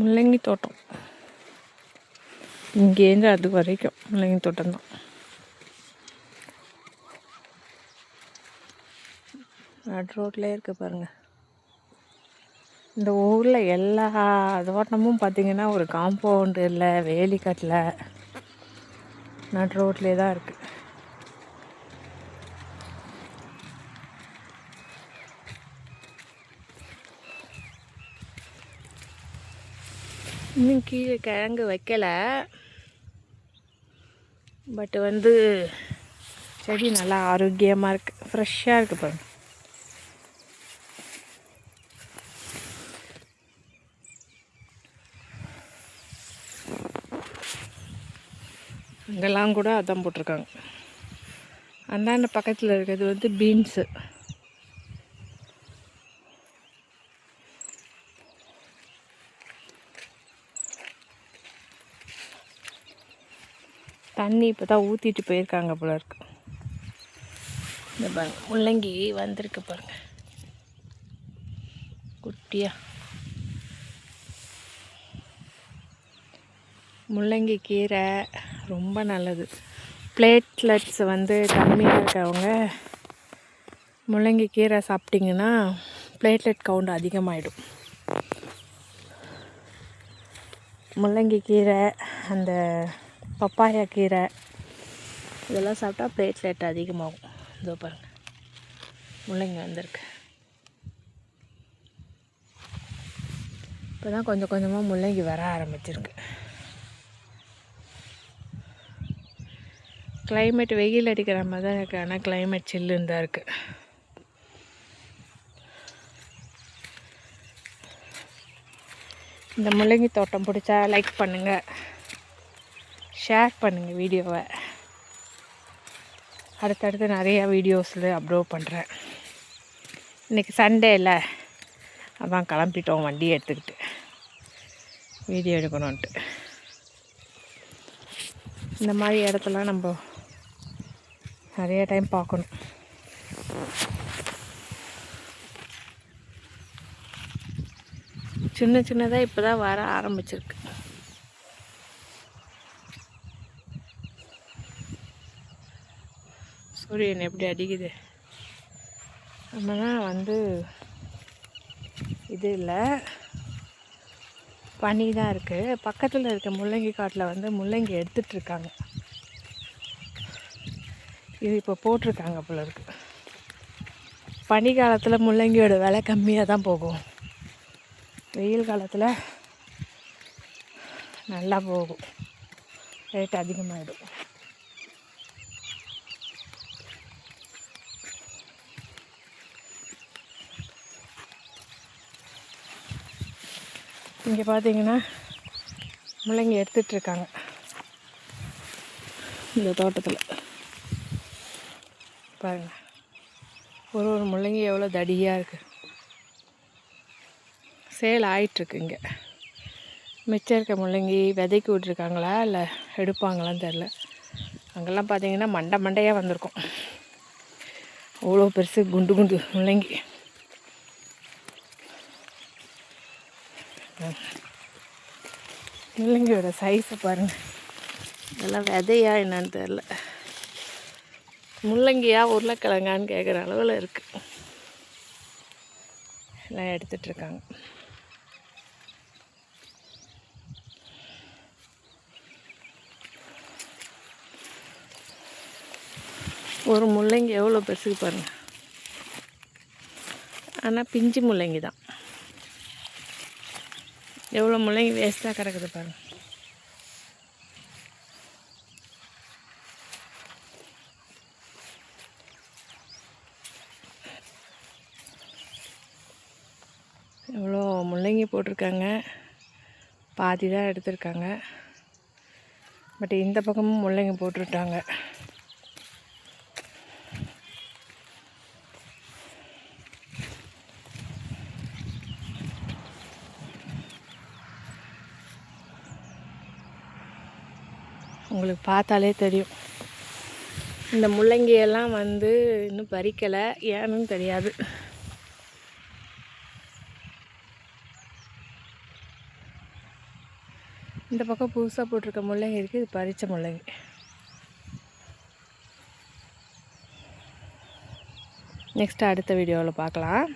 முள்ளங்கி தோட்டம். இங்கேருந்து அது வரைக்கும் முள்ளங்கி தோட்டம் தான். நட் ரோட்லேயே இருக்கு பாருங்கள் இந்த ஊரில் எல்லா தோட்டமும் பார்த்தீங்கன்னா ஒரு காம்பவுண்டு இல்லை வேலி கட்டல நட் ரோட்லேயே தான் இருக்குது இன்னும் கீழே கிழங்கு வைக்கலை. பட் வந்து செடி நல்லா ஆரோக்கியமாக இருக்குது ஃப்ரெஷ்ஷாக இருக்குது பாருங்க. அங்கெல்லாம் கூட அதான் போட்டிருக்காங்க. அந்தாண்ட பக்கத்தில் இருக்கிறது வந்து பீன்ஸு தண்ணி இப்போ தான் ஊற்றிட்டு போயிருக்காங்க போல இருக்கு. இந்த பாருங்க முள்ளங்கி வந்திருக்கு பாருங்க. குட்டியா. முள்ளங்கி கீரை ரொம்ப நல்லது. பிளேட்லெட்ஸ் வந்து கம்மியாக இருக்கவங்க முள்ளங்கி கீரை சாப்பிட்டிங்கன்னா பிளேட்லெட் கவுண்ட் அதிகமாகிடும் முள்ளங்கி கீரை அந்த பப்பாயா கீரை. இதெல்லாம் சாப்பிட்டா பிளேட்லெட் அதிகமாகும். இதோ பாருங்கள் முள்ளங்கி வந்திருக்கு. இப்போ தான் கொஞ்சம் கொஞ்சமாக முள்ளங்கி வர ஆரம்பிச்சிருக்கு. கிளைமேட் வெயில் அடிக்கிற மாதிரி தான் இருக்குது ஆனால் கிளைமேட் சில்லுன்னு தான் இருக்குது இந்த முள்ளங்கி தோட்டம் பிடிச்சா லைக் பண்ணுங்கள் ஷேர் பண்ணுங்கள் வீடியோவை அடுத்தடுத்து நிறையா வீடியோஸில் அப்லோட் பண்ணுறேன் இன்றைக்கி சண்டே இல்லை அதான் கிளம்பிட்டோம் வண்டியை எடுத்துக்கிட்டு. வீடியோ எடுக்கணுன்ட்டு இந்த மாதிரி இடத்தெல்லாம் நம்ம நிறைய டைம் பார்க்கணும். சின்ன சின்னதாக இப்போ தான் வர ஆரம்பிச்சிருக்கு. சூரியன் எப்படி அடிக்குது? நம்மலாம் வந்து இது இல்லை. பனி தான் இருக்குது பக்கத்தில் இருக்க முள்ளங்கி காட்டில் வந்து முள்ளங்கி எடுத்துட்ருக்காங்க இது இப்போ போட்டிருக்காங்க போல இருக்கு. பனி காலத்தில் முள்ளங்கியோட விலை கம்மியாக தான் போகும். வெயில் காலத்தில் நல்லா போகும். ரேட் அதிகமாகிடும் இங்கே பார்த்தீங்கன்னா முள்ளங்கி எடுத்துட்ருக்காங்க. இந்த தோட்டத்தில். பாருங்கள் ஒரு ஒரு முள்ளங்கி எவ்வளோ தடியாக இருக்குது சேல் ஆயிட்டுருக்கு இங்கே. மிச்சம் இருக்க முள்ளங்கி விதைக்கு விட்ருக்காங்களா இல்லை எடுப்பாங்களான்னு தெரில அங்கெல்லாம் பார்த்தீங்கன்னா மண்டை மண்டையாக வந்திருக்கும். அவ்வளோ பெருசு குண்டு குண்டு முள்ளங்கி. முள்ளங்கியோட சைஸை பாருங்கள் இதெல்லாம் விதையா என்னன்னு தெரில முள்ளங்கியா உருளைக்கிழங்கான்னு கேட்குற அளவில் இருக்குது எல்லாம் எடுத்துட்ருக்காங்க ஒரு முள்ளங்கி எவ்வளோ பெருசுக்கு பாருங்கள் ஆனால் பிஞ்சு முள்ளங்கி தான் எவ்வளோ முள்ளங்கி வேஸ்ட்டாக கிடக்குது பாருங்கள் எவ்வளோ முள்ளங்கி போட்டிருக்காங்க. பாதி தான் எடுத்திருக்காங்க. பட் இந்த பக்கமும் முள்ளங்கி போட்டுருட்டாங்க உங்களுக்கு பார்த்தாலே தெரியும். இந்த முள்ளங்கியெல்லாம் வந்து இன்னும் பறிக்கலை. ஏன்னு தெரியாது. இந்த பக்கம் புதுசாக போட்டிருக்க முள்ளங்கி இருக்குது இது பறித்த முள்ளங்கி. நெக்ஸ்ட்டு அடுத்த வீடியோவில் பார்க்கலாம்.